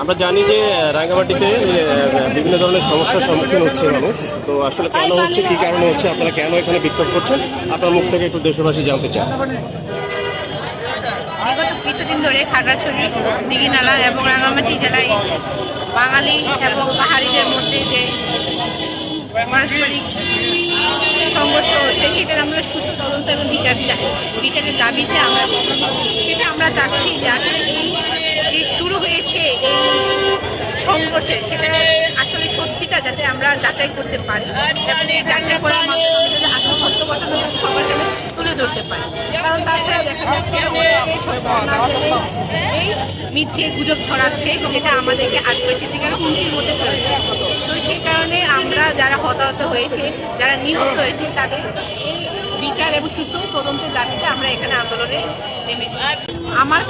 আমরা জানি যে রাঙ্গামাটিতে বিভিন্ন ধরনের সমস্যার সম্মুখীন হচ্ছে মানুষ। তো আসলে কেন হচ্ছে, কি কারণে হচ্ছে, আপনারা কেন এখানে বিক্ষোভ করছেন? আপনার মুখ থেকে একটু দেশবাসী জানতে চান বিগত কিছুদিন ধরে খাগড়াছড়ি, দিঘিনালা এবং রাঙামাটি জেলায় বাঙালি এবং পাহাড়িদের মধ্যে যে পারস্পরিক সংঘর্ষ হচ্ছে, সেটার আমরা সুস্থ তদন্ত এবং বিচার চাই। বিচারের দাবিতে আমরা সেটা আমরা চাচ্ছি যে আসলে এই সংঘর্ষে সেটা আসলে সত্যিটা যাতে আমরা যাচাই করতে পারি। যাচাই করার মাধ্যমে আসল সত্য ঘটনা সবার সাথে তুলে ধরতে পারি। কারণ তাছাড়া দেখা যাচ্ছে এই মিথ্যে গুজব ছড়াচ্ছে যেটা আমাদেরকে আদিবাসী থেকে হুমকির মধ্যে ফেলছে। তো সেই কারণে আমরা যারা হতাহত হয়েছে, যারা নিহত হয়েছে, তাদের এই বিচার এবং সুস্থ তদন্তের দাবিতে আমরা এখানে আন্দোলনে নেমেছি। আমার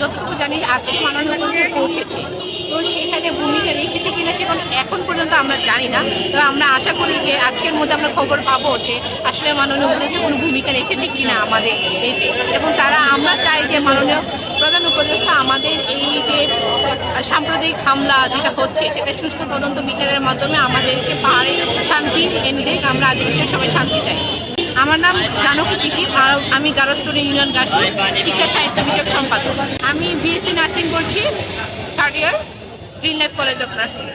যতটুকু জানি আজকে মাননীয় পৌঁছেছে। তো সেখানে ভূমিকা রেখেছে কিনা সেখানে এখন পর্যন্ত আমরা জানি না। তো আমরা আশা করি যে আজকের মধ্যে আমরা খবর পাবো যে আসলে মাননীয় উপদেষ্টা কোনো ভূমিকা রেখেছে কিনা আমাদের এতে। এবং তারা আমরা চাই যে মাননীয় প্রধান উপদেষ্টা আমাদের এই যে সাম্প্রদায়িক হামলা যেটা হচ্ছে, সেটা সুস্থ তদন্ত বিচারের মাধ্যমে আমাদেরকে পাহাড়ে শান্তি এনে দেখ আমরা আদিবাসীরা সবাই শান্তি চাই। আমার নাম জানকী চিসি আর আমি গারস্টোরি ইউনিয়ন গাছু শিক্ষা সাহিত্য বিষয়ক সম্পাদক। আমি বিএসসি নার্সিং করছি third year green life college of nursing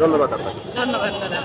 ধন্যবাদ ধন্যবাদ দাদা।